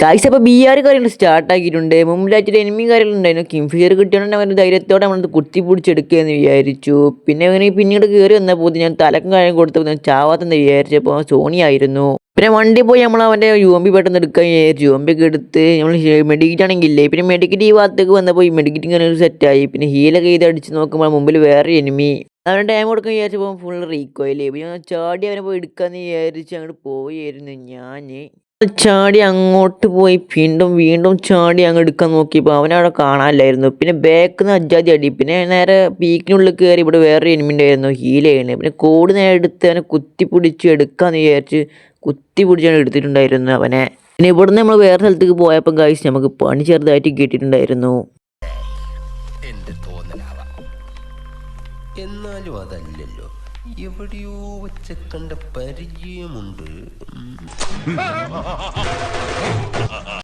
Guys അപ്പോൾ B R കാര്യങ്ങൾ start ആക്കിയിട്ടുണ്ട്. മുമ്പിലായിട്ട് എനിമി കാര്യങ്ങളുണ്ടായിരുന്നു. കിംഫിയർ കിട്ടിയോണ്ട് അവന്റെ ധൈര്യത്തോടെ നമ്മളത് കുത്തി പിടിച്ചെടുക്കുക എന്ന് വിചാരിച്ചു. പിന്നെ അവന് പിന്നീട് കയറി വന്നപ്പോൾ ഞാൻ തലക്കും കാര്യം കൊടുത്തപ്പോൾ ചാവാത്തെന്ന് വിചാരിച്ചപ്പോൾ സോണി ആയിരുന്നു. പിന്നെ വണ്ടി പോയി നമ്മൾ അവന്റെ യു എം പി പെട്ടെന്ന് എടുക്കാൻ വിചാരിച്ചു. യു എം പി ഒക്കെ എടുത്ത് നമ്മൾ മെഡിക്കറ്റ് ആണെങ്കിലേ പിന്നെ മെഡിക്കറ്റ് ഈ ഭാഗത്തേക്ക് വന്നപ്പോൾ ഈ മെഡിക്കറ്റ് ഇങ്ങനെ ഒരു സെറ്റായി പിന്നെ ഹീലൊക്കെ ചെയ്ത് അടിച്ച് നോക്കുമ്പോൾ മുമ്പിൽ വേറെ എനിമി അവൻ ടൈം കൊടുക്കാൻ വിചാരിച്ചപ്പോൾ ഫുൾ റീക്കോയില്ലേ പിന്നെ ചാടി അവനെ പോയി എടുക്കാമെന്ന് വിചാരിച്ച് അങ്ങോട്ട് പോയായിരുന്നു ഞാൻ. ചാടി അങ്ങോട്ട് പോയി. വീണ്ടും വീണ്ടും ചാടി അങ്ങ് എടുക്കാൻ നോക്കിയപ്പോൾ അവനവിടെ കാണാനില്ലായിരുന്നു. പിന്നെ ബാക്കിൽ നിന്ന് അജാതി അടി. പിന്നെ നേരെ പീക്കിനുള്ളിൽ കയറി ഇവിടെ വേറൊരു എനിമി ഉണ്ടായിരുന്നു. ഹീൽ ചെയ്യണേ. പിന്നെ കോഡ് നേരെ എടുത്ത് അവനെ കുത്തി പിടിച്ച് എടുക്കാമെന്ന് വിചാരിച്ച് കുത്തി പിടിച്ചാണ് എടുത്തിട്ടുണ്ടായിരുന്നു അവനെ. പിന്നെ ഇവിടുന്ന് നമ്മൾ വേറെ സ്ഥലത്തേക്ക് പോയപ്പോൾ ഗൈസ് നമുക്ക് പണി ചെറുതായിട്ട് കിട്ടിയിട്ടുണ്ടായിരുന്നു. എന്നാലും അതല്ലല്ലോ. എവിടെയോ വെച്ച് കണ്ട പരിചയമുണ്ട്. 嗯